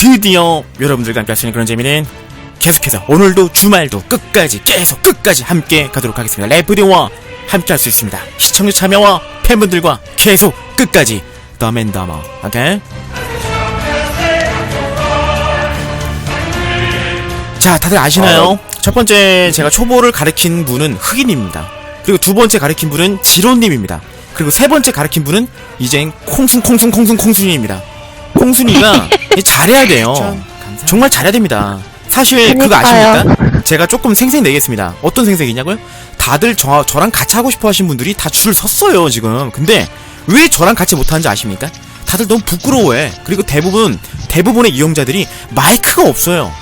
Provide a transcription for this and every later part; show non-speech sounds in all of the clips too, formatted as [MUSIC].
드디어 여러분들과 함께 할수 있는 그런 재미는 계속해서 오늘도 주말도 끝까지 계속 끝까지 함께 가도록 하겠습니다. 래프디와 함께 할 수 있습니다. 시청자 참여와 팬분들과 계속 끝까지 더맨더머 오케이? 자 다들 아시나요? 첫 번째 제가 초보를 가르친 분은 흑인입니다. 그리고 두 번째 가르친 분은 지론님입니다. 그리고 세 번째 가르친 분은 이젠 콩순 콩순 콩순 콩순이입니다. 콩순이가 [LAUGHS] 잘해야 돼요. 정말 잘해야 됩니다. 사실 그거. 아십니까? 제가 조금 생색 내겠습니다. 어떤 생색이냐고요? 다들 저, 저랑 같이 하고 싶어 하신 분들이 다 줄을 섰어요, 지금. 근데 왜 저랑 같이 못하는지 아십니까? 다들 너무 부끄러워해. 그리고 대부분, 대부분의 이용자들이 마이크가 없어요.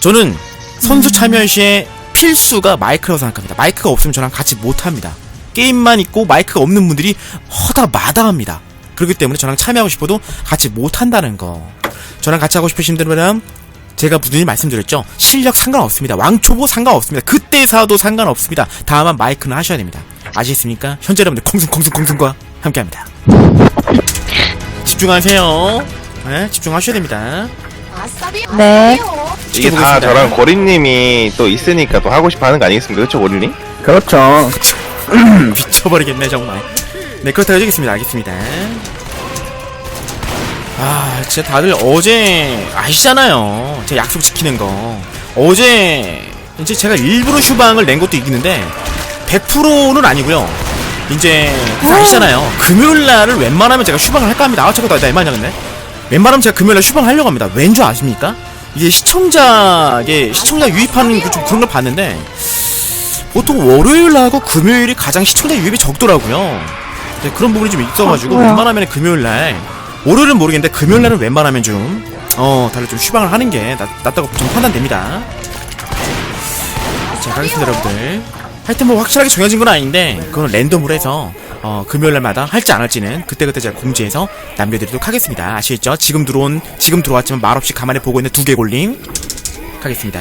저는 선수 참여 시에 필수가 마이크라고 생각합니다. 마이크가 없으면 저랑 같이 못합니다. 게임만 있고 마이크가 없는 분들이 허다 마다합니다. 그렇기 때문에 저랑 참여하고 싶어도 같이 못한다는 거. 저랑 같이 하고 싶으신 분들은 제가 부단히 말씀드렸죠. 실력 상관없습니다. 왕초보 상관없습니다. 그때 사도 상관없습니다. 다만 마이크는 하셔야 됩니다. 아시겠습니까? 현재 여러분들 콩순콩순콩순과 함께합니다. 집중하세요. 네, 집중하셔야 됩니다. 네. 이게 다. 저랑 고리님이 또 있으니까 또 하고 싶어 하는 거 아니겠습니까? 그렇죠, 고리님? 그렇죠. [CLEARS THROAT] 미쳐버리겠네 정말 네 그렇다고 하겠습니다. 알겠습니다. 아 진짜 다들 어제 아시잖아요. 제 약속 지키는 거. 어제 이제 제가 일부러 휴방을 낸 것도 이기는데 100%는 아니고요. 이제 그거 아시잖아요. 금요일 날을 웬만하면 제가 휴방을 할까 합니다. 아 잠깐 나 애만냐 근데. 웬만하면 제가 금요일 날 휴방을 하려고 합니다. 왠 줄 아십니까? 이게 시청자 이게 시청자 유입하는 그좀 그런 걸 봤는데 보통 월요일하고 금요일이 가장 시청자 유입이 적더라고요. 네, 그런 부분이 좀 있어가지고 아. 웬만하면 금요일날 월요일은 모르겠는데 금요일날은 웬만하면 좀 어, 다들 좀 휴방을 하는 게 낫, 낫다고 좀 판단됩니다. 자, 가겠습니다, 여러분들. 하여튼 뭐 확실하게 정해진 건 아닌데 그건 랜덤으로 해서 어, 금요일날마다 할지 안 할지는 그때그때 제가 공지해서 남겨드리도록 하겠습니다. 아시겠죠? 지금 들어온 지금 들어왔지만 말없이 가만히 보고 있는 두 개골림 가겠습니다.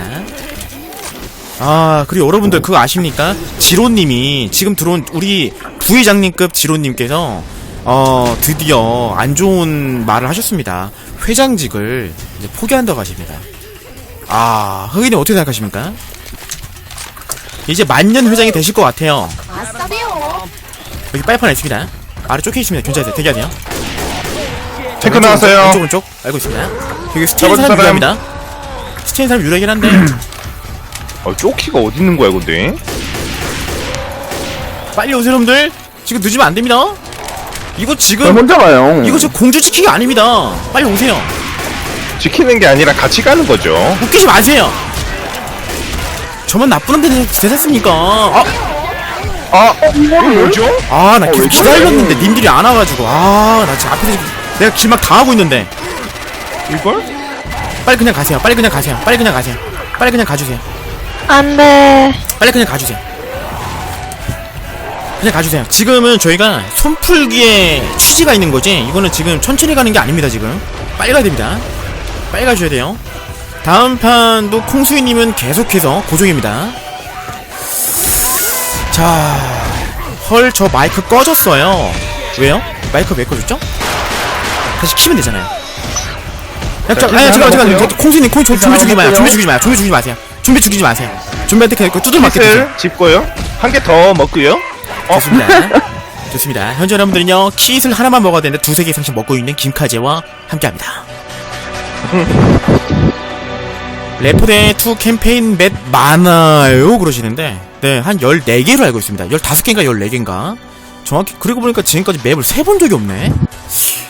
아 그리고 여러분들 그거 아십니까? 지로님이 지금 들어온 우리 부회장님급 지로님께서 어 드디어 안 좋은 말을 하셨습니다. 회장직을 이제 포기한다고 하십니다. 아 흑인이 어떻게 생각하십니까? 이제 만년 회장이 되실 것 같아요. 여기 빨판 있습니다. 아래 쫓겨 있습니다. 견제하세요. 대기하세요. 체크 나왔어요. 왼쪽 오른쪽 알고 있습니다. 여기 스테인 사람. 유리합니다. 스테인 사람 유리하긴 한데 [CLEARS THROAT] 어, 쪼키가 어디 있는 거야, 근데? 빨리 오세요 여러분들. 지금 늦으면 안 됩니다. 이거 왜 지금 혼자 가요? 이거 지금 공주 지키기가 아닙니다. 빨리 오세요. 지키는 게 아니라 같이 가는 거죠. 웃기지 마세요. 저만 나쁜 놈들 되셨습니까? 아, 아, 이거 뭐죠? 아, 나 어, 계속 왜 기다렸는데 님들이 안 와가지고. 아, 나 지금 앞에서 지금 내가 길 막 당하고 있는데. 이걸? 빨리 그냥 가세요. 빨리 그냥 가세요. 빨리 그냥 가세요. 빨리 그냥 가주세요 안 돼. 빨리 그냥 가주세요 그냥 가주세요 지금은 저희가 손풀기에 취지가 있는 거지 이거는 지금 천천히 가는 게 아닙니다 지금 빨리 가야 됩니다 빨리 가셔야 돼요 다음 판도 콩수이님은 계속해서 고정입니다 자 헐 저 마이크 꺼졌어요 왜요? 마이크 왜 꺼졌죠? 다시 키면 되잖아요 야, 자, 자, 아니, 잠깐만, 잠깐만. 콩수님, 콩, 저, 준비 죽이지 마요. 준비 죽이지 마요. 준비 죽이지 마세요. 준비 죽이지 마세요. 준비한테 그냥 두들 맞게 드세요. 킷을 짚고요. 한 개 더 먹고요. 어, 좋습니다. [LAUGHS] 좋습니다. 현재 여러분들은요, 킷을 하나만 먹어야 되는데 두세 개 이상씩 먹고 있는 김카제와 함께 합니다. 레포대2 캠페인 맷 많아요? 그러시는데, 네, 한 14개로 알고 있습니다. 15개인가 14개인가? 정확히, 그리고 보니까 지금까지 맵을 세 본 적이 없네?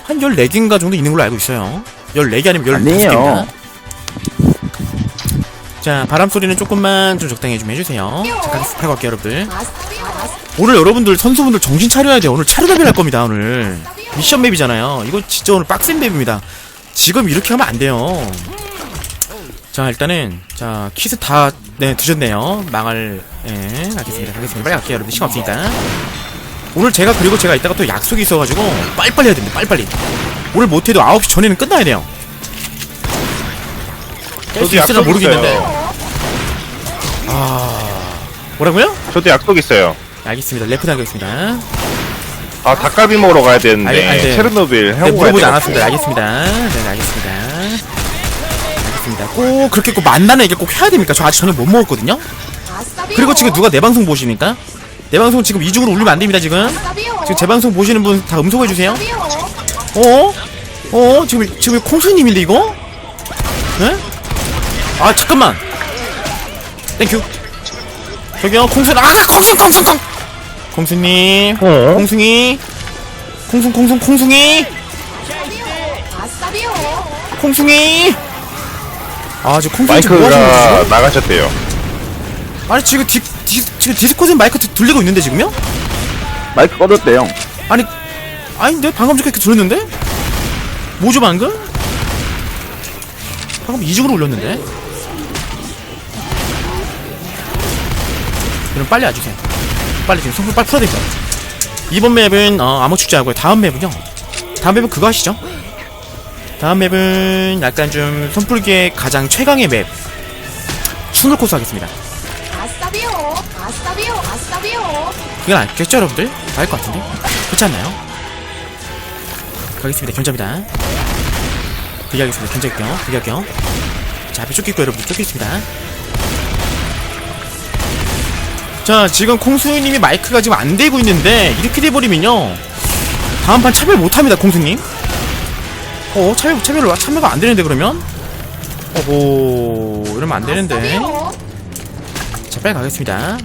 한 14개인가 정도 있는 걸로 알고 있어요. 14개 아니면 15개인가? 아니에요. 자, 바람 소리는 조금만 좀 적당히 좀 해주세요. 잠깐 하고 갈게요, 여러분들. 오늘 여러분들 선수분들 정신 차려야 돼요. 오늘 차르다빌 할 겁니다. 오늘 미션 맵이잖아요. 이거 진짜 오늘 빡센 맵입니다. 지금 이렇게 하면 안 돼요. 자 일단은 자 키스 다 네, 드셨네요. 망할 예 알겠습니다. 가겠습니다. 빨리 갈게요. 여러분 시간 없으니까. 오늘 제가 그리고 제가 이따가 또 약속이 있어가지고 빨리빨리 해야 됩니다. 빨리빨리. 오늘 못해도 9시 전에는 끝나야 돼요. 저도 있을까 약속 모르겠는데. 있어요. 뭐라고요? 저도 약속 있어요. 알겠습니다. 레프트 하겠습니다. 아, 닭갈비 먹으러 가야 되는데. 아니, 아니, 네. 체르노빌 네, 하고 가야 물어보지 돼. 않았습니다. 알겠습니다. 네, 알겠습니다. 알겠습니다. 꼭 그렇게 꼭 만나는 얘기 꼭 해야 됩니까? 저 아직 저녁 못 먹었거든요. 그리고 지금 누가 내 방송 보십니까? 내 방송 지금 이중으로 울리면 안 됩니다 지금. 지금 제 방송 보시는 분 다 음소거해 주세요. 어? 어? 지금 지금 콩수님인데 이거? 네? 아 잠깐만. 땡큐. 저기요 콩수 아 콩수 콩수 콩. 콩수님. 어? 콩숭이. 콩숭 콩숭 콩숭이. 콩숭이. 아 지금 지금 뭐 하시는? 마이크가 나가셨대요. 아니 지금 디, 디, 지금 디스코드 마이크 들- 들리고 있는데 지금요? 마이크 꺼졌대요. 아니 아닌데 방금 전에 이렇게 들렸는데? 뭐죠 방금? 방금 이중으로 울렸는데? 그럼 빨리 와주세요. 빨리 지금 성분 빨리 풀어야 됩니다 이번 맵은 어, 암호 축제하고요. 다음 맵은요? 다음 맵은 그거 하시죠? 다음 맵은 약간 좀 선풀기의 가장 최강의 맵. 춤을 코스 하겠습니다. 아싸비오 아싸비오 아싸비오 그건 알겠죠 여러분들? 알것 같은데? 그렇지 않나요? 가겠습니다. 견자입니다. 비교하겠습니다. 견자할게요. 비교할게요. 자 앞에 쫓기고 여러분들 쫓기겠습니다 자 지금 콩수님이 마이크가 지금 안 되고 있는데 이렇게 돼버리면요 다음 판 참여 못합니다 콩수님 어 참여, 참여를, 참여가 안 되는데 그러면? 어호 이러면 안 되는데 아싸비오 자 빨리 가겠습니다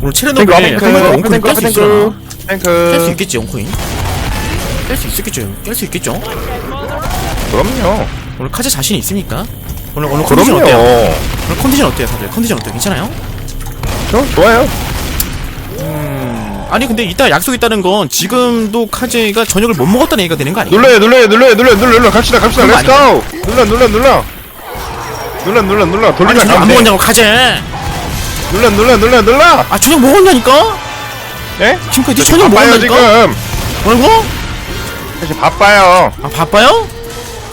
오늘 탱크, 원코인 깰수 탱크, 있으려나? 탱크. 깰수 있겠지 원코인 깰 수 있겠죠 깰 수 있겠죠 그럼요. 오늘 카즈 자신 있습니까? 오늘 오늘 컨디션 그럼요. 어때요? 오늘 컨디션 어때요 다들 컨디션 어때요 괜찮아요? 저 좋아요. 아니 근데 이따 약속 있다는 건 지금도 카즈가 저녁을 못 먹었다는 얘기가 되는 거 아니에요? 눌러요, 눌러요, 눌러요, 눌러요, 눌러, 눌러. 갑시다, 갑시다. 그런 렛츠 거 고. 눌러, 눌러, 눌러. 눌러, 눌러, 눌러. 아니 돌리면 저녁 안 가면 돼. 먹었냐고 카즈 눌러, 눌러, 눌러, 눌러. 아 저녁 먹었냐니까? 예? 지금 네 저녁 바빠요 먹었냐니까? 지금. 뭐라고? 사실 바빠요. 아 바빠요?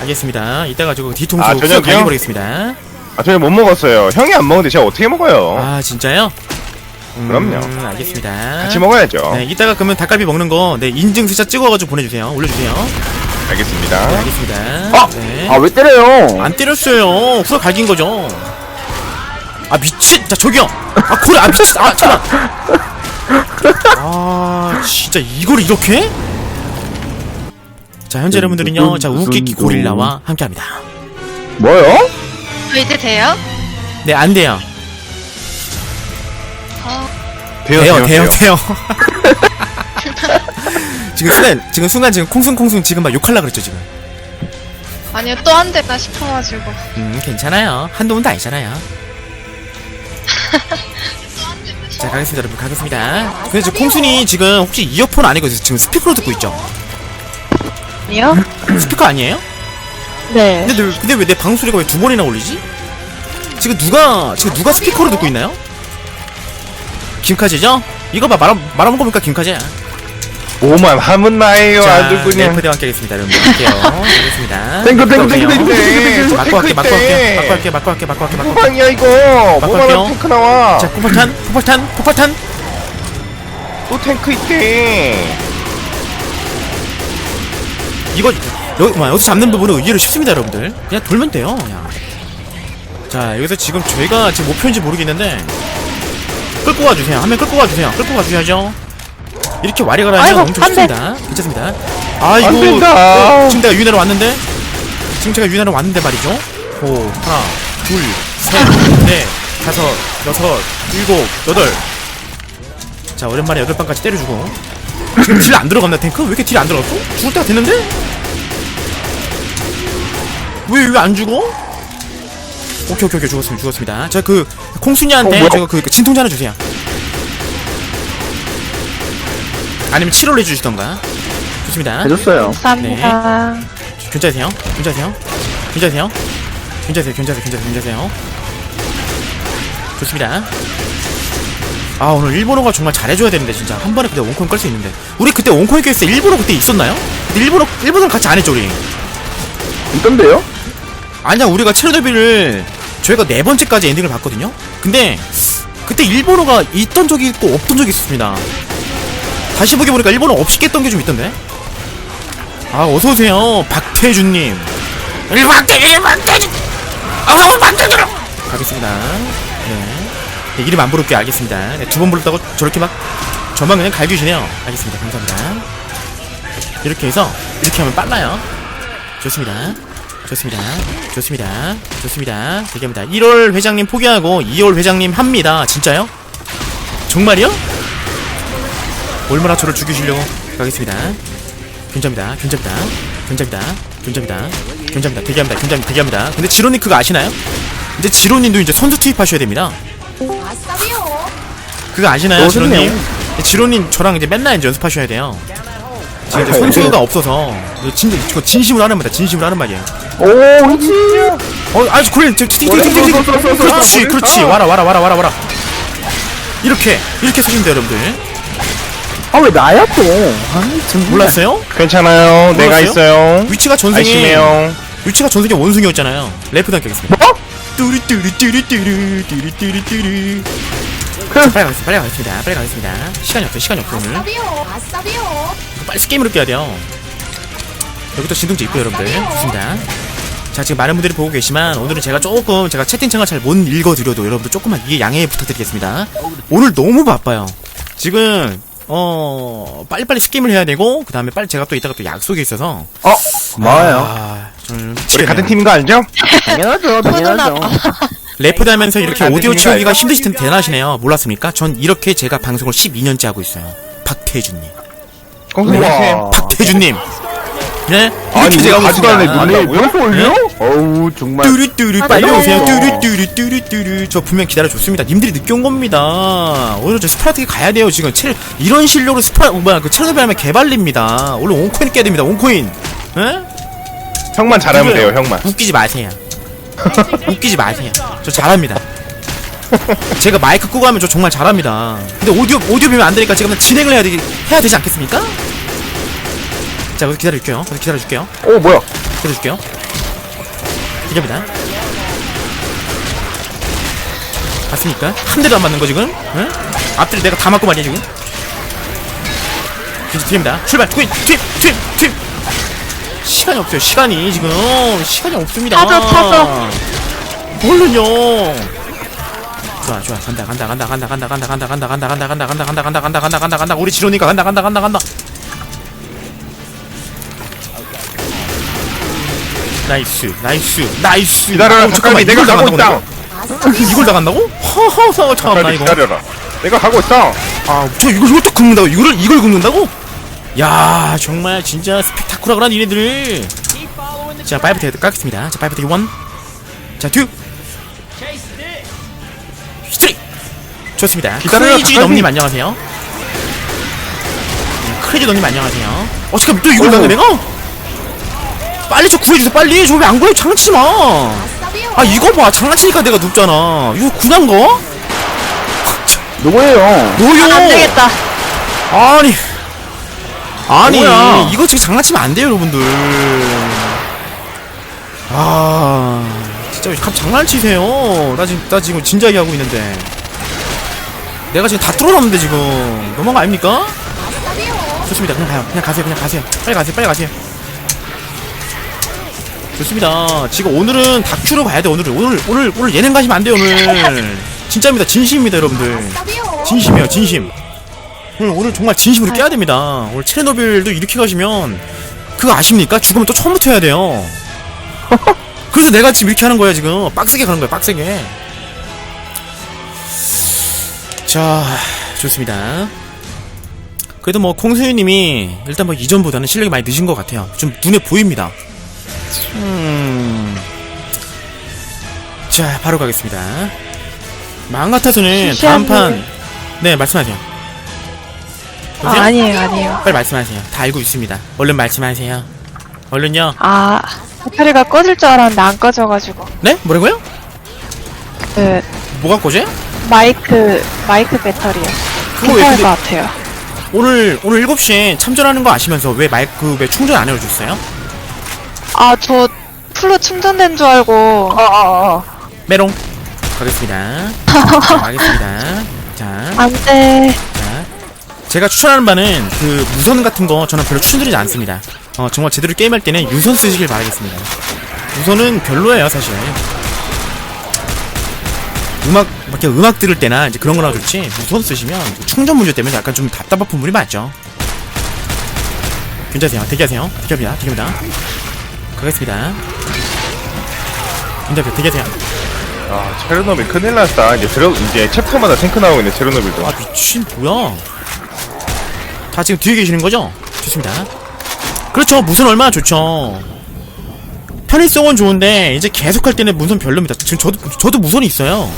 알겠습니다 이따 가지고 뒤통수 아, 아, 저녁이요? 갈겨버리겠습니다 아, 저희 못 먹었어요. 형이 안 먹는데 제가 어떻게 먹어요? 아 진짜요? 음, 그럼요. 알겠습니다 같이 먹어야죠. 네 이따가 그러면 닭갈비 먹는 거 네 인증 스샷 찍어가지고 보내주세요 올려주세요 네 알겠습니다. 알겠습니다 아! 네. 아, 왜 때려요? 안 때렸어요. 후라 갈긴 거죠. 아 미친. 자 저기요. 아 고래. 아 미친. 아 잠깐. [LAUGHS] 아 진짜 이걸 이렇게? 자 현재 여러분들은요. 자 우기기 고릴라와 함께합니다. 뭐요? 저 이제 돼요? 네 안 돼요. 돼요, 돼요 돼요, 돼요 돼요. [LAUGHS] 지금 순간 지금 순간 지금 콩순콩순 지금 막 욕할라 그랬죠 지금. 아니요 또안 됐나 싶어가지고 음 괜찮아요. 한두 번도 아니잖아요. [LAUGHS] 자 가겠습니다 여러분 가겠습니다. 근데 지금 콩순이 지금 혹시 이어폰 아니고 지금 스피커로 듣고 있죠? 아니요? 스피커 아니에요? 네 근데, 왜- 근데 왜 내 방소리가 왜 두 번이나 울리지? 지금 누가 지금 누가 스피커로 듣고 있나요? 김카제죠? 이거 봐 말아 말아먹은 거니까 김카제야. 뭐만 하면 나예요. 아주 그냥. 네이프대와 함께 하겠습니다. 여러분 할게요. 알겠습니다. 땡큐, 땡큐, 땡큐, 땡큐, 땡큐, 땡큐. 맞고 할게 맞고 할게 맞고 할게 맞고 할게 맞고 할게 맞고 할게. 후방이야 이거. 뭐만 탱크 나와. 자 폭발탄 폭발탄 폭발탄. 또 탱크 있대. 이거 여기 뭐 여기서 잡는 부분은 의외로 쉽습니다, 여러분들. 그냥 돌면 돼요, 그냥. 자 여기서 지금 저희가 지금 목표인지 모르겠는데 끌고 가주세요. 한 명 끌고 가주세요. 끌고 가주셔야죠. 이렇게 와리가라 하면 아이고, 엄청. 좋습니다. 괜찮습니다. 아이고. 어, 지금 내가 유나로 왔는데 지금 제가 유나로 왔는데 말이죠. 오 하나 둘셋넷 다섯 여섯 일곱 여덟 자 오랜만에 여덟 방까지 때려주고 지금 딜 안 들어갔나 탱크? 왜 이렇게 딜 안 들어갔어? 죽을 때가 됐는데? 왜 왜 안 죽어? 오케이 오케이 오케이 죽었습니다 죽었습니다 자그 콩순이한테 어? 제가 그, 그 진통제 하나 주세요 아니면 치료를 해주시던가 좋습니다 해줬어요. 감사합니다 괜찮으세요? 괜찮으세요? 괜찮으세요? 괜찮으세요? 괜찮으세요? 괜찮으세요? 괜찮으세요? 좋습니다. 아 오늘 일본어가 정말 잘해줘야 되는데 진짜 한 번에 그때 원코인 끌수 있는데 우리 그때 원코인 깰때 일본어 그때 있었나요? 근데 일본어 일본어는 같이 안 했죠 우리? 있던데요? 아니야 우리가 체르노빌을 저희가 네 번째까지 엔딩을 봤거든요. 근데 그때 일본어가 있던 적이 있고 없던 적이 있었습니다. 다시 보기 보니까 일본어 없이 깼던 게 좀 있던데. 아 어서 오세요 박태준님. 일박태준 박태준. 아, 만들어! 가겠습니다. 네. 네, 이름 안 부를게요. 알겠습니다. 네, 두번 불렀다고 저렇게 막 저만 그냥 갈겨주네요. 알겠습니다. 감사합니다. 이렇게 해서 이렇게 하면 빨라요. 좋습니다. 좋습니다. 좋습니다. 좋습니다. 대기합니다. 1월 회장님 포기하고 2월 회장님 합니다. 진짜요? 정말이요? 얼마나 저를 죽이시려고 가겠습니다. 견자입니다. 견자입니다. 견자입니다. 견자입니다. 견자입니다. 대기합니다. 견자입니다. 대기합니다. 근데 지로님 그거 아시나요? 이제 지로님도 이제 선수 투입하셔야 됩니다. 그거 아시나요, 어, 지로님? 지로님 저랑 이제 맨날 이제 연습하셔야 돼요. 지금 이제 아, 선수가 없어서 이거 진, 저 진심으로 하는 말이야. 진심으로 하는 말이에요. 오, 그렇지. 어, 아주 그래, 써, 써, 써, 써, 그렇지, 써. 그렇지. 아. 와라, 와라, 와라, 와라, 와라. 이렇게, 이렇게 돼요, 여러분들. 아, 왜 나야 또? 아, 정말. 몰랐어요? 괜찮아요. 내가 몰랐어요? 있어요. 위치가 전생에, 아시네요. 위치가 전생에 원숭이였잖아요. 래프 당기겠습니다. 뭐? 뚜리 뚜리 뚜리 뚜리 뚜리 뚜리 뚜리. 그- 자, 빨리 가겠습니다. 빨리 가겠습니다. 빨리 가겠습니다. 시간이 없어요. 시간이 없어요 오늘. 아싸비오. 아싸비오. 빨리 게임으로 깨야 돼요. 여기도 진동제 있고요, 여러분들. 좋습니다. 자, 지금 많은 분들이 보고 계시지만 오늘은 제가 조금 제가 채팅창을 잘 못 읽어드려도 여러분들 조금만 이해 양해 부탁드리겠습니다. 오늘 너무 바빠요. 지금 어 빨리빨리 스게임을 해야 되고 그 다음에 빨리 제가 또 이따가 또 약속이 있어서 어, 고마워요. 아, 저는 우리. 같은 팀인 거 알죠? [LAUGHS] 당연하죠, 당연하죠. 래프드 하면서 이렇게 같은 오디오 채우기가 알죠? 힘드실 텐데 대단하시네요. 몰랐습니까? 전 이렇게 제가 방송을 12년째 하고 있어요. 박태준님. 공수님. 우와. 박태준님. 네? 이렇게 아니, 제가 하고 가지도. 애들이 아니, 뭐라고요? 벌써 올려? 어우, 정말. 뚜루뚜루 아, 빨리 너무 오세요. 뚜루뚜루뚜루뚜루 저 분명 기다려줬습니다 님들이 늦게 온 겁니다 오늘 저 스프라트에 가야 돼요 지금 체, 이런 실력으로 스프라 어, 뭐야 그 체르노빌 하면 개발립니다 오늘 온코인 깨야 됩니다 온코인 에? 형만 잘하면. 돼요, 형만. 웃기지 마세요 웃기지 마세요 저 잘합니다 [LAUGHS] 제가 마이크 끄고 하면 저 정말 잘합니다. 근데 오디오 오디오 비면 안 되니까 제가 그냥 진행을 해야, 되, 해야 되지 않겠습니까? 자 그래서 기다릴게요. 그래서 기다려줄게요. 오, 뭐야. 기다려줄게요. 기다립니다. 봤으니까? 한 대도 안 맞는 거 지금? 응? 앞뒤를 내가 다 맞고 말이야 지금. 이제 뒤입니다. 출발. 투입 투입 투입 투입 시간이 없어요. 시간이 지금. 시간이 없습니다. 타죠, 타죠. 얼른요 좋아 좋아 간다 간다 간다 간다 간다 간다 간다 간다 간다 간다 간다 간다 간다 간다 간다 간다 간다 간다 우리 지로니까 간다 간다 간다 간다 나이스 나이스 나이스 기다려라, 어, 잠깐만. 내가 이걸 가고 나간다고 있다. 내가? 이걸 나간다고? 허허 참나 빨리 이거 기다려라. 내가 가고 있어. 아저 이걸 이걸 또 긁는다고 이거를 이걸 긁는다고? 야 정말 진짜 스펙타쿠라그란 이네들 자 파이브 테드 깎겠습니다 자 파이브 테드 원자 투 좋습니다 기다려라, 크레이지 빨리. 넘님 안녕하세요 네, 크레이지 넘님 안녕하세요 어 잠깐 또 이걸 어이구. 내가? 빨리 저 구해주세요 빨리 저 왜 안 구해 장난치지 마 아싸비오. 아 이거 봐 장난치니까 내가 눕잖아 이거 그냥 거? 누구예요? 노요 안 되겠다. 아니 아니 뭐야? 이거 지금 장난치면 안 돼요 여러분들 아 진짜 왜 갑자기 장난치세요 나 지금 나 지금 진지하게 하고 있는데 내가 지금 다 뚫어놨는데 지금. 너무한 거 아닙니까? 좋습니다. 그냥 가요. 그냥 가세요. 그냥 가세요. 빨리 가세요. 빨리 가세요. 좋습니다. 지금 오늘은 다큐로 봐야 돼 오늘은. 오늘 오늘 오늘 예능 가시면 안 돼요 오늘. 진짜입니다. 진심입니다 여러분들. 진심이에요 진심. 오늘, 오늘 정말 진심으로 깨야 됩니다. 오늘 체르노빌도 이렇게 가시면 그거 아십니까? 죽으면 또 처음부터 해야 돼요. 그래서 내가 지금 이렇게 하는 거야 지금. 빡세게 가는 거야 빡세게 자 좋습니다 그래도 뭐 콩수유님이 일단 뭐 이전보다는 실력이 많이 늦은 것 같아요 좀 눈에 보입니다 음... 자 바로 가겠습니다 마음 같아서는 다음 판 네, 말씀하세요. 아? 아니에요, 아니에요. 빨리 말씀하세요. 다 알고 있습니다. 얼른 말씀하세요. 얼른요. 아, 배터리가 꺼질 줄 알았는데 안 꺼져가지고. 네? 뭐라고요? 그, 뭐가 꺼져? 마이크, 마이크 배터리요. 그거 왜 괜찮을 근데 것 같아요. 오늘 오늘 7시에 참전하는 거 아시면서 왜 마이크 왜 충전 안 해주셨어요? 아, 저 풀로 충전된 줄 알고. 아, 아, 아. 메롱. 가겠습니다. 자, 가겠습니다. 자, 안 돼. 자. 제가 추천하는 바는 그 무선 같은 거 저는 별로 추천드리지 않습니다. 어, 정말 제대로 게임할 때는 유선 쓰시길 바라겠습니다. 무선은 별로예요, 사실. 음악 막 이렇게 음악 들을 때나 이제 그런 거나 좋지 무선 쓰시면 충전 문제 때문에 약간 좀 답답한 부분이 많죠. 괜찮으세요. 대기하세요. 대기합니다. 대기합니다. 가겠습니다. 괜찮으세요. 대기하세요. 아 체르노빌 큰일 났다 이제 들어 이제 챕터마다 탱크 나오고 있네 체르노빌도 아 미친 뭐야? 다 지금 뒤에 계시는 거죠? 좋습니다. 그렇죠. 무선 얼마나 좋죠. 편의성은 좋은데 이제 계속 할 때는 무선 별로입니다. 지금 저도 저도 무선이 있어요.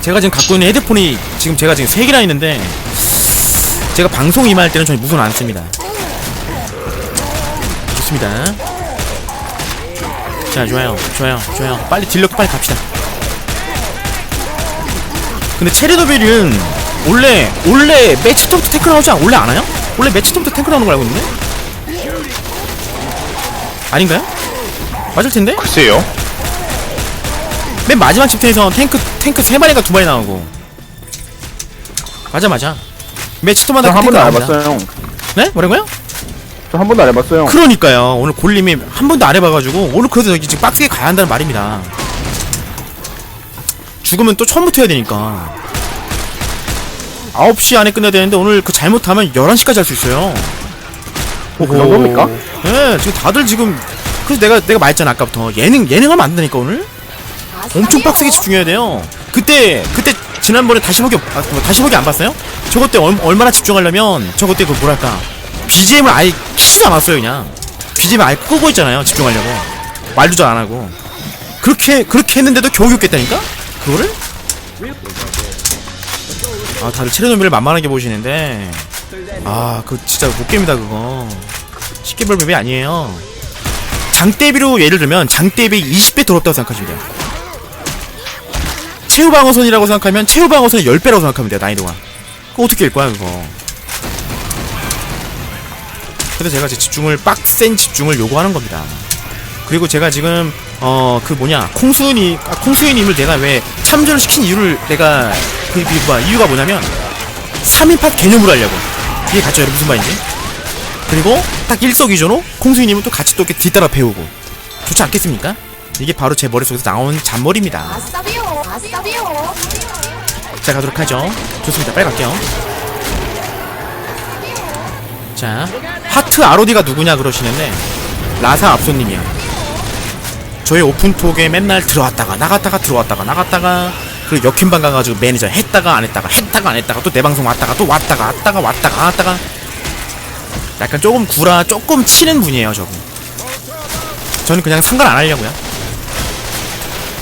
제가 지금 갖고 있는 헤드폰이 지금 제가 지금 세 개나 있는데 제가 방송 임할 때는 저는 무선 안 씁니다. 좋습니다. 자 좋아요, 좋아요, 좋아요. 빨리 딜러 빨리 갑시다. 근데 체리도빌은 원래 원래 매치 때부터 탱크 나오지 않 원래 안 와요? 원래 매치 때부터 탱크 나오는 걸 알고 있는데? 아닌가요? 맞을 텐데? 글쎄요 맨 마지막 챕터에서 탱크 탱크 세 마리가 두 마리 나오고 맞아 맞아 매치 때마다 저한 탱크 번도 안. 해봤어요. 네? 뭐라고요? 저 한 번도 안 해봤어요. 그러니까요 오늘 골님이 한 번도 안 해봐가지고 오늘 그래도 여기 지금 빡세게 가야 한다는 말입니다 죽으면 또 처음부터 해야 되니까 9시 안에 끝내야 되는데 오늘 그 잘못하면 11시까지 할 수 있어요 그 정도입니까? 예 지금 다들 지금 그래서 내가 내가 말했잖아 아까부터. 예능 예능하면 안 된다니까 오늘? 엄청 빡세게 집중해야 돼요. 그때 그때 지난번에 다시 보기 아, 뭐 다시 보기 안 봤어요? 저것 때 얼, 얼마나 집중하려면 저것 때그 뭐랄까 BGM을 아예 키지도 않았어요 그냥. BGM 아예 끄고 있잖아요 집중하려고. 말도 잘 안 하고. 그렇게 그렇게 했는데도 겨우 겪겠다니까? 그거를? 아 다들 체르노빌을 만만하게 보시는데. 아 그거 진짜 못 깹니다 그거. 쉽게 볼 맵이 아니에요 장대비로 예를 들면 장대비 20배 더럽다고 생각하시면 돼요. 최후방어선이라고 생각하면 최후방어선의 10배라고 생각하면 돼요 난이도가 그거 어떻게 할 거야 그거? 그래서 제가 제 집중을 빡센 집중을 요구하는 겁니다. 그리고 제가 지금 어 그 뭐냐 콩수니 아, 콩수이님을 내가 왜 참전을 시킨 이유를 내가 그 이유가 뭐냐면 3인팟 개념으로 하려고. 이게 갔죠 여러분 무슨 말인지 그리고 딱 일석이조로 콩수이님은 또 같이 또 이렇게 뒤따라 배우고. 좋지 않겠습니까? 이게 바로 제 머릿속에서 나온 잔머리입니다. 아싸비오 아싸비오 자 가도록 하죠. 좋습니다. 빨리 갈게요. 자 하트 ROD가 누구냐 그러시는데 라사 압소님이요. 저희 오픈톡에 맨날 들어왔다가 나갔다가 들어왔다가 나갔다가 그리고 역행방 가가지고 매니저 했다가 안 했다가 했다가 안 했다가 또 내 방송 왔다가 또 왔다가 왔다가 왔다가 왔다가 약간 조금 구라 조금 치는 분이에요 저분 저는 그냥 상관 안 하려고요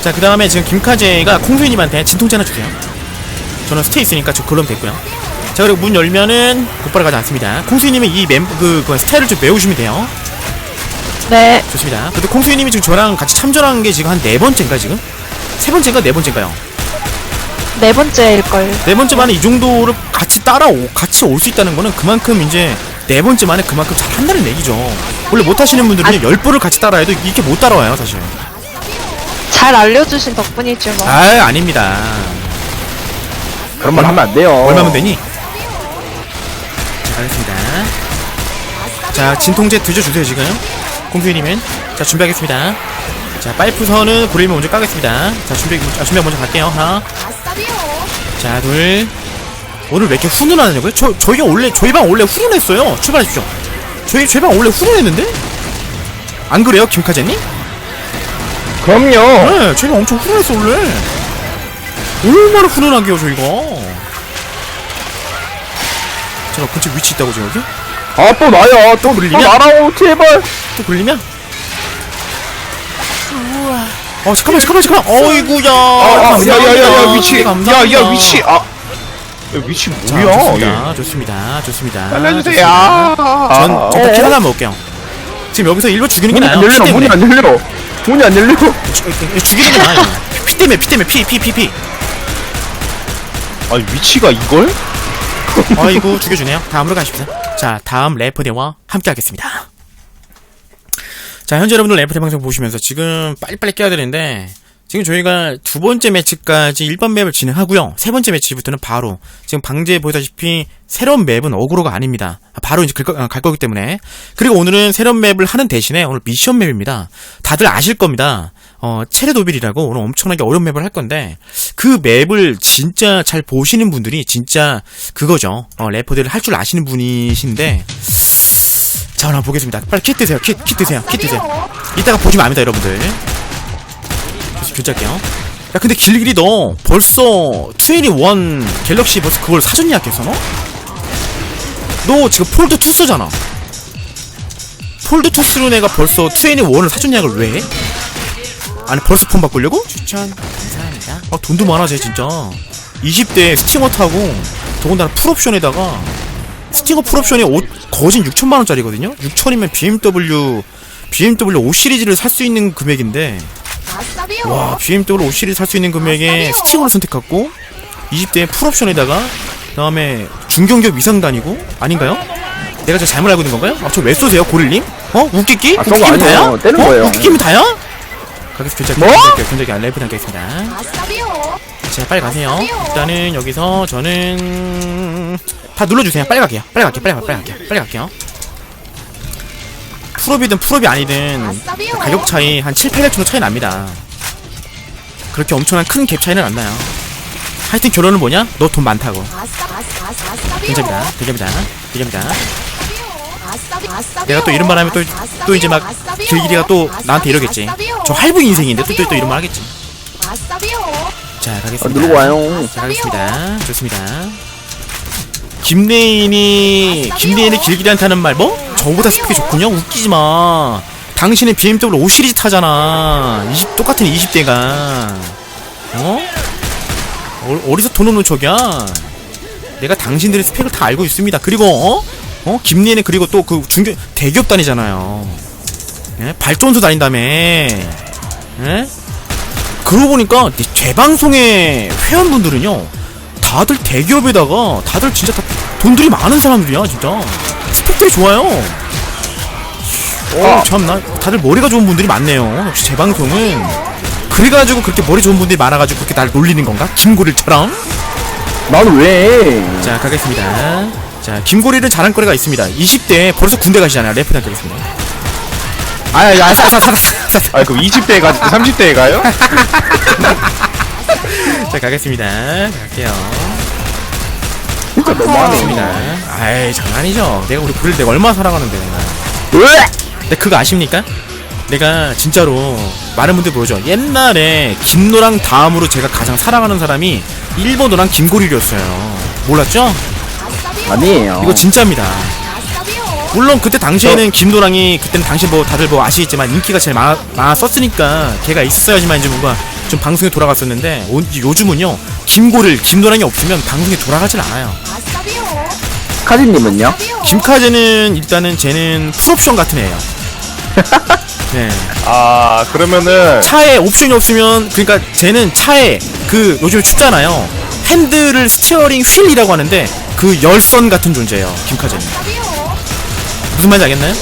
자 그 다음에 지금 김카제가 콩수이님한테 진통제 하나 주세요 저는 스테이 있으니까 저 그럼 됐고요. 자 그리고 문 열면은 곧바로 가지 않습니다. 콩수이님이 이 멤, 그, 그 스타일을 좀 배우시면 돼요. 네. 좋습니다. 근데 콩수이님이 지금 저랑 같이 참전한 게 지금 한 네 번째인가 지금? 세 번째인가 네 번째인가요? 네 번째일걸. 네 번째 만에 이 정도를 같이 따라오, 같이 올 수 있다는 거는 그만큼 이제 네 번째 만에 그만큼 잘한다는 얘기죠. 원래 못하시는 분들은 열 번을 같이 따라해도 이렇게 못 따라와요 사실. 잘 알려주신 덕분이죠, 뭐. 아 아닙니다. 그런 말 하면 안 돼요. 얼마면 되니? 자, 가겠습니다. 자, 진통제 드셔주세요, 지금. 공수이님은. 자, 준비하겠습니다. 자, 파이프선은 고릴면 먼저 까겠습니다. 자, 준비, 아, 준비 먼저 갈게요. 하나. 자, 둘. 오늘 왜 이렇게 훈훈하냐고요? 저, 저희가 원래, 저희 방 원래 훈훈했어요. 출발하십시오. 저희, 저희 방 원래 훈훈했는데? 안 그래요, 김카제님? 그럼요. 네, 저희가 엄청 훈훈했어, 원래. 얼마나 훈훈하게요, 저희가. 제가 근처 위치 있다고, 지금 여기? 아, 또 나야. 또, 또 그러냐? 나라고, 제발. 또 걸리면? 어 잠깐만 잠깐만 잠깐만 어이구야 아, 아, 야, 야, 야, 야, 위치. 야. 야, 위치. 아. 야, 위치 자, 뭐야? 좋습니다. 좋습니다. 좋습니다. 알려주세요. 좋습니다. 아, 전 아, 전다 어, 킬 하나 먹을게요. 지금 여기서 일부 죽이는 게 문이 안 나아요. 피 열려, 문이 때문에. 안 열려. 문이 안 열려. 죽- 죽이는 게 나아요. 피- 피 때문에 피 때문에 피 피 피 피. 아니, 위치가 이걸? 아이고 죽여주네요. 다음으로 가십시오. 자 다음 래퍼대와 함께 하겠습니다. 자 현재 여러분들 래퍼대 방송 보시면서 지금 빨리빨리 깨야 되는데 지금 저희가 두 번째 매치까지 일반 맵을 진행하고요 세 번째 매치부터는 바로 지금 방제 보다시피 새로운 맵은 어그로가 아닙니다 바로 이제 갈, 거, 갈 거기 때문에 그리고 오늘은 새로운 맵을 하는 대신에 오늘 미션 맵입니다 다들 아실 겁니다 어, 체르노빌이라고 오늘 엄청나게 어려운 맵을 할 건데, 그 맵을 진짜 잘 보시는 분들이 진짜 그거죠. 어, 래퍼들을 할 줄 아시는 분이신데, 자, 한번 보겠습니다. 빨리 킷 드세요. 킷, 킷 드세요. 킷 드세요. 이따가 보시면 압니다, 여러분들. 교체할게요. 야, 근데 길길이 너 벌써 281 갤럭시 벌써 그걸 사줬냐, 계속 너? 너 지금 폴드 2 쓰잖아. 폴드 2 쓰는 애가 벌써 281을 사줬냐, 그걸 왜 해? 아니, 벌써 폰 바꾸려고? 추천, 감사합니다. 아, 돈도 많아, 쟤 진짜. 20대 스팅어 타고, 더군다나 풀옵션에다가, 스팅어 풀옵션이 오, 거진 6천만원짜리거든요? 6천이면 BMW, BMW 5 시리즈를 살 수 있는 금액인데, 와, BMW 5 시리즈 살수 있는 금액에. 스팅어를 선택했고 20대 풀옵션에다가 그 다음에 중견기업 이상 다니고 아닌가요? 내가 저 잘못 알고 있는 건가요? 아, 저 왜 쏘세요, 고릴님? 어? 웃기기? 아, 웃기기면. 다야? 때린 어? 거예요. 웃기기면 다야? 가겠습니다. 견적, 뭐? 견적, 견적이 안 담겠습니다. 아싸비오. 자, 빨리 가세요. 일단은 여기서 저는 다 눌러주세요. 빨리 갈게요. 빨리 갈게요. 빨리 갈게요. 빨리 갈게요. 빨리 갈게요. 풀업이든 풀업이 아니든 아싸비오. 가격 차이 한 7, 800 정도 차이 납니다. 그렇게 엄청난 큰 갭 차이는 안 나요. 하여튼 결론은 뭐냐? 너 돈 많다고. 괜찮습니다. 아싸비 아싸비오. 내가 또 이런 말 하면 또, 또 이제 막. 길길이가 또 나한테 이러겠지. 저 할부 인생인데 또, 또, 또 이런 말 하겠지. 자, 아, 가겠습니다. 누르고 와요. 자, 가겠습니다. 좋습니다. 김레인이, 김레인이 길길이한테 하는 말, 뭐? 저보다 스펙이 좋군요? 웃기지 마. 당신은 BMW 5 시리즈 타잖아. 20, 똑같은 20대가. 어? 어? 어디서 돈 없는 척이야? 내가 당신들의 스펙을 다 알고 있습니다. 그리고, 어? 어? 김레인은 그리고 또 그 중견, 대기업 다니잖아요. 예? 발전소 다닌다며. 예? 그러고 보니까 제 방송의 회원분들은요 다들 대기업에다가 다들 진짜 다 돈들이 많은 사람들이야 진짜. 스펙들이 좋아요. 어 참나 다들 머리가 좋은 분들이 많네요. 역시 제 방송은. 그래가지고 그렇게 머리 좋은 분들이 많아가지고 그렇게 날 놀리는 건가? 김고릴처럼? 나는 왜? 자 가겠습니다. 자 김고릴은 자랑거리가 있습니다. 20대 벌써 군대 가시잖아요. 래프 다니겠습니다. 아야 사사사사 아, 그럼 20대에 가지 30대에 가요? [LAUGHS] [LAUGHS] 자 가겠습니다 갈게요 진짜 너무하네. 좋습니다. 아이 장난이죠. 내가 우리 고릴 내가 얼마나 사랑하는데 내가. 왜? 근데 그거 아십니까? 내가 진짜로 많은 분들 모르죠. 옛날에 김노랑 다음으로 제가 가장 사랑하는 사람이 일본어랑 김고릴이었어요. 몰랐죠? 아니에요. 이거 진짜입니다. 물론 그때 당시에는 김노랑이 그때는 당시 뭐 다들 뭐 아시겠지만 인기가 제일 많아, 많았었으니까 걔가 있어야지만 이제 뭔가 좀 방송에 돌아갔었는데 오- 요즘은요 김고릴 김노랑이 없으면 방송에 돌아가질 않아요. 카진님은요? 김카제는 일단은 쟤는 풀옵션 같은 애예요. [LAUGHS] 네. 아, 그러면은 차에 옵션이 없으면 그러니까 쟤는 차에 그 요즘 춥잖아요. 핸들을 스티어링 휠이라고 하는데 그 열선 같은 존재예요. 김카제는. 무슨 말인지 알겠나요?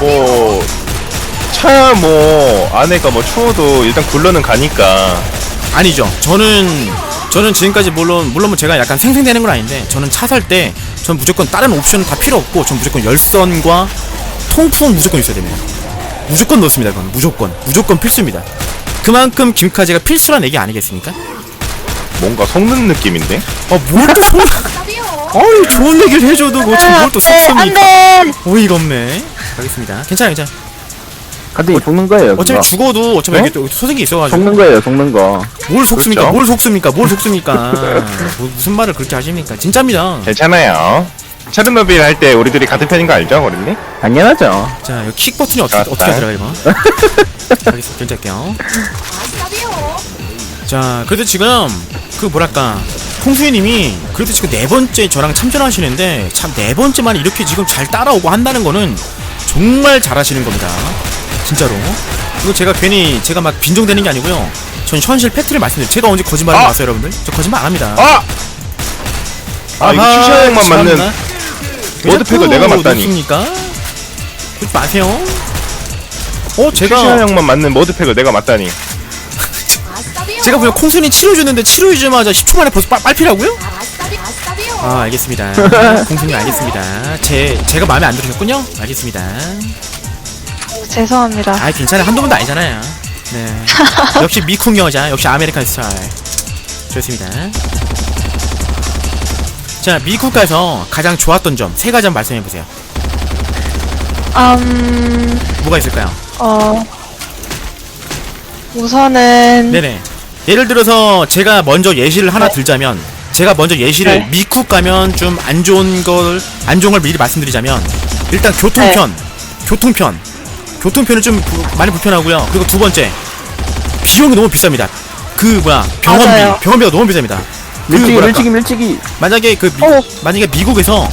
뭐 차야 뭐 안에가 뭐 추워도 일단 굴러는 가니까 아니죠. 저는 저는 지금까지 물론 물론 뭐 제가 약간 생생되는 건 아닌데 저는 차 살 때 전 무조건 다른 옵션은 다 필요 없고 전 무조건 열선과 통풍 무조건 있어야 됩니다. 무조건 넣습니다. 그건 무조건 무조건 필수입니다. 그만큼 김카제가 필수란 얘기 아니겠습니까? 뭔가 속는 느낌인데? 아뭘또 속. 어이 좋은 얘기를 해줘도 뭐뭘또 네, 속습니까? 안돼. 어이가 없네. 가겠습니다. 괜찮아 괜찮아. 카진이 속는 거예요. 어차피 그거. 죽어도 어차피 네? 이게 또 소생이 있어가지고 속는 거예요, 속는 거. 뭘 속습니까? 그렇죠. 뭘 속습니까? 뭘 속습니까? 뭐, 무슨 말을 그렇게 하십니까? 진짜입니다. 괜찮아요 체르노빌 할 때 우리들이 같은 편인 거 알죠, 어린이? 당연하죠. 자, 여기 킥 버튼이 어떻게, [LAUGHS] 자, 어떻게 자. 하더라, 이거? 가겠습니다. 결제할게요. 아싸비오. 자, 그래도 지금, 그, 뭐랄까, 홍수희님이, 그래도 지금 네 번째 저랑 참전하시는데, 참 네 번째만 이렇게 지금 잘 따라오고 한다는 거는 정말 잘하시는 겁니다. 진짜로. 이거 제가 괜히, 제가 막 빈정대는 게 아니고요. 전 현실 팩트를 말씀드려요. 제가 언제 거짓말을 아! 봤어요, 여러분들? 저 거짓말 안 합니다. 아! 아, 이거 아하, 추샤형만 맞는 참나. 워드팩을 내가 맞다니. 높습니까? 그러지 마세요. 어, 제가 추샤형만 맞는 머드팩을 내가 맞다니. [LAUGHS] 제가 그냥 콩순이 치료해줬는데 치료해주자마자 10초 만에 벌써 빨, 빨피라고요? 아 알겠습니다. [LAUGHS] 콩순이 알겠습니다. 제 제가 마음에 안 들으셨군요. 알겠습니다. 죄송합니다. 아 괜찮아요. 한두 번도 아니잖아요. 네. [LAUGHS] 역시 미쿵 여자 역시 아메리칸 스타일. 좋습니다. 자 미국 가서 가장 좋았던 점 세 가지 한번 말씀해 보세요. 음, 뭐가 있을까요? 어, 우선은, 네네. 예를 들어서 제가 먼저 예시를 하나 들자면 제가 먼저 예시를 네. 미국 가면 좀 안 좋은 걸 안 좋은 걸 미리 말씀드리자면 일단 교통편. 네. 교통편 교통편은 좀 부- 많이 불편하고요 그리고 두 번째 비용이 너무 비쌉니다 그 뭐야 병원비 맞아요. 병원비가 너무 비쌉니다 그 밀치기 뭐랄까, 밀치기 밀치기 만약에 그 미, 어. 만약에 미국에서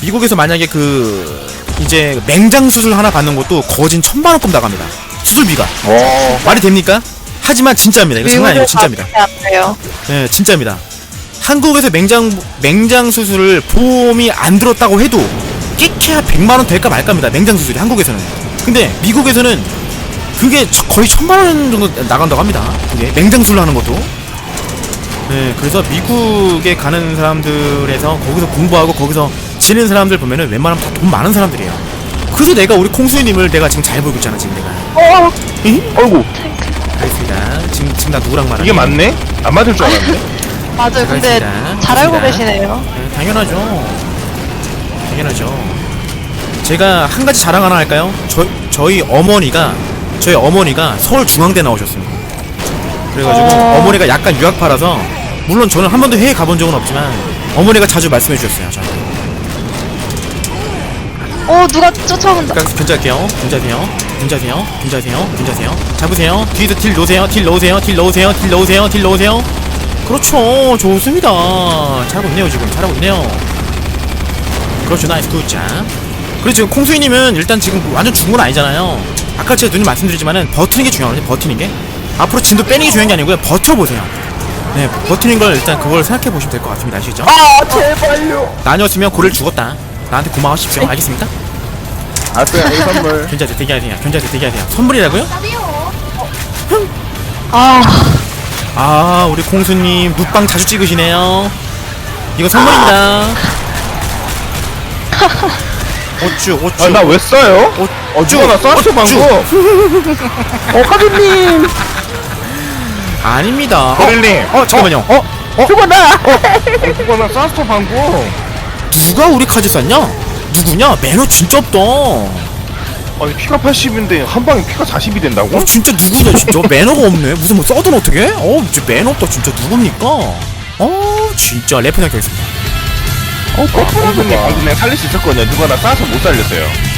미국에서 만약에 그 이제 맹장 수술 하나 받는 것도 거진 천만 원급 나갑니다 수술비가 와 말이 됩니까? 하지만 진짜입니다. 이거 장난 아니고 진짜입니다. 안 돼요. 네, 진짜입니다. 한국에서 맹장 맹장 수술을 보험이 안 들었다고 해도 끼케야 100만 원 될까 말까입니다. 맹장 수술이 한국에서는. 근데 미국에서는 그게 저- 거의 천만 원 정도 나간다고 합니다. 그게 맹장 수술 하는 것도. 네, 그래서 미국에 가는 사람들에서 거기서 공부하고 거기서 지내는 사람들 보면은 웬만하면 다 돈 많은 사람들이에요. 그래서 내가 우리 콩수님을 내가 지금 잘 보고 있잖아 지금 내가. 어, 응? 어이구 알겠습니다. 지금 지금 나 누구랑 말하는? 이게 맞네? 안 맞을 줄 알았네 [LAUGHS] 맞아요. 근데 알겠습니다. 잘 알고. 계시네요. 네, 당연하죠. 당연하죠. 제가 한 가지 자랑 하나 할까요? 저, 저희 어머니가, 저희 어머니가 서울 중앙대 나오셨습니다. 그래가지고 어. 어... 머니가 약간 유학파라서, 물론 저는 한 번도 해외 가본 적은 없지만, 어머니가 자주 말씀해 주셨어요, 저한테. 어, 누가 쫓아온다. 잠깐 견제할게요. 견제하세요. 견제하세요. 견제하세요. 견제하세요. 잡으세요. 뒤에서 딜 놓으세요. 딜 넣으세요. 딜 넣으세요. 딜 넣으세요. 딜 넣으세요. 그렇죠. 좋습니다. 잘하고 있네요, 지금. 잘하고 있네요. 그렇죠. 나이스 굿자. 그리고 지금 콩수이님은 일단 지금 완전 죽은 건 아니잖아요. 아까 제가 눈이 말씀드리지만은 버티는 게 중요하거든요. 버티는 게. 앞으로 진도 빼는 게 중요한 게 아니고요. 버텨보세요. 네, 버티는 걸 일단 그걸 생각해 보시면 될 것 같습니다. 아시죠? 아 제발요 나뉘었으면 고를 죽었다. 나한테 고마워하십시오. 알겠습니까? 알았어요 이 선물 [LAUGHS] 견제하세요. 대기하세요. 견제하세요. 대기하세요. 선물이라고요? 아, 아 우리 콩수님 눕방 자주 찍으시네요 이거 선물입니다 [LAUGHS] 어쭈 어쭈 아 나 왜 써요? 어 누가 나 쐈어 방금? 어 카드님! 아닙니다. 어, 버릴님. 어 잠깐만요. 어? 죽어? 나 [LAUGHS] 누가 나 쐈어 방금? 누가 우리 카드 쐈냐? 누구냐? 매너 진짜 없다. 어 아니 피가 80인데 한 방에 피가 40이 된다고? 진짜 누구냐 진짜? [LAUGHS] 매너가 없네. 무슨 뭐 써든 어떻게? 어 진짜 매너 없다 진짜. 누굽니까? 어 진짜 래퍼 학교겠습니다 어, 형수님 방금 내가 살릴 수 있었거든요. 누가 나 쏴서 못 살렸어요